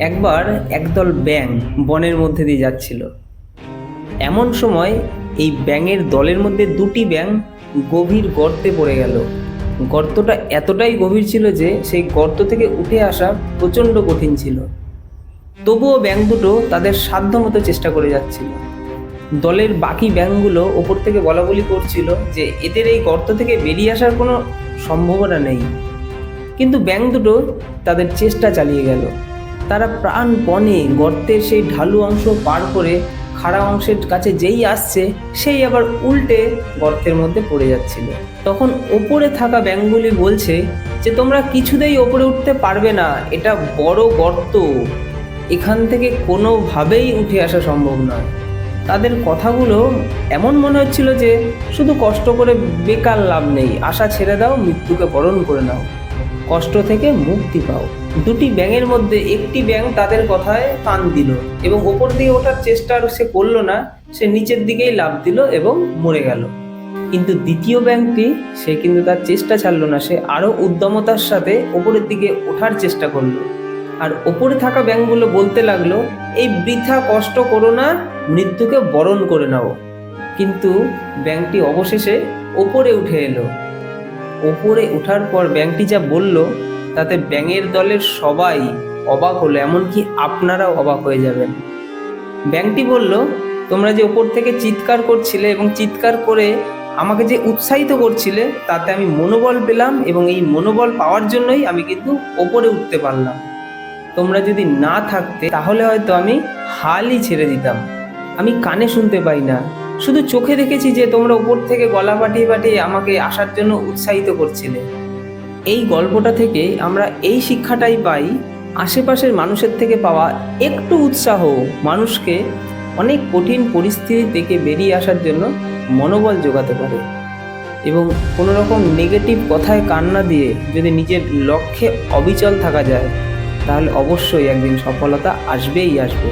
একবার একদল ব্যাং বনের মধ্যে দিয়ে যাচ্ছিল। এমন সময় এই ব্যাঙের দলের মধ্যে দুটি ব্যাং গভীর গর্তে পড়ে গেল। গর্তটা এতটাই গভীর ছিল যে সেই গর্ত থেকে উঠে আসা প্রচণ্ড কঠিন ছিল। তবুও ব্যাং দুটো তাদের সাধ্যমতো চেষ্টা করে যাচ্ছিল। দলের বাকি ব্যাংকগুলো ওপর থেকে বলা বলি করছিল যে এদের এই গর্ত থেকে বেরিয়ে আসার কোনো সম্ভাবনা নেই। কিন্তু ব্যাংক দুটো তাদের চেষ্টা চালিয়ে গেল। তারা প্রাণপণে গর্তের সেই ঢালু অংশ পার করে খাড়া অংশের কাছে যেই আসছে, সেই আবার উল্টে গর্তের মধ্যে পড়ে যাচ্ছিল। তখন ওপরে থাকা ব্যাংকগুলি বলছে যে, তোমরা কিছুতেই ওপরে উঠতে পারবে না, এটা বড় গর্ত। এখান থেকে কোনোভাবেই উঠে আসা সম্ভব নয়। তাদের কথাগুলো এমন মনে হচ্ছিল যে, শুধু কষ্ট করে বেকার লাভ নেই, আশা ছেড়ে দাও, মৃত্যুকে বরণ করে নাও। কষ্ট থেকে মুক্তি পাও। দুটি ব্যাঙের মধ্যে একটি ব্যাঙ তাদের কথায় কান দিল এবং ওপর দিকে ওঠার চেষ্টা আর সে করল না, সে নিচের দিকেই লাভ দিল এবং মরে গেল। কিন্তু দ্বিতীয় ব্যাংকটি সে কিন্তু তার চেষ্টা ছাড়লো না, সে আরও উদ্যমতার সাথে ওপরের দিকে ওঠার চেষ্টা করল। আর ওপরে থাকা ব্যাংকগুলো বলতে লাগল, এই বৃথা কষ্ট করো না, মৃত্যুকে বরণ করে নাও। কিন্তু ব্যাংকটি অবশেষে ওপরে উঠে এলো। ওপরে ওঠার পর ব্যাংকটি যা বলল, তাতে ব্যাঙের দলের সবাই অবাক হলো, এমনকি আপনারাও অবাক হয়ে যাবেন। ব্যাংকটি বলল, তোমরা যে ওপর থেকে চিৎকার করছিলে এবং চিৎকার করে আমাকে যে উৎসাহিত করছিলে, তাতে আমি মনোবল পেলাম এবং এই মনোবল পাওয়ার জন্যই আমি কিন্তু ওপরে উঠতে পারলাম। তোমরা যদি না থাকতে, তাহলে হয়তো আমি হালই ছেড়ে দিতাম। আমি কানে শুনতে পাই না। শুধু চোখে দেখেছি যে তোমরা উপর থেকে গলা পাঠিয়ে পাঠিয়ে আমাকে আসার জন্য উৎসাহিত করছিলে। এই গল্পটা থেকে আমরা এই শিক্ষাটাই পাই, আশেপাশের মানুষের থেকে পাওয়া একটু উৎসাহ মানুষকে অনেক কঠিন পরিস্থিতি থেকে বেরিয়ে আসার জন্য মনোবল যোগাতে পারে। এবং কোনো রকম নেগেটিভ কথায় কান্না দিয়ে যদি নিজের লক্ষ্যে অবিচল থাকা যায়, তাহলে অবশ্যই একদিন সফলতা আসবেই আসবে।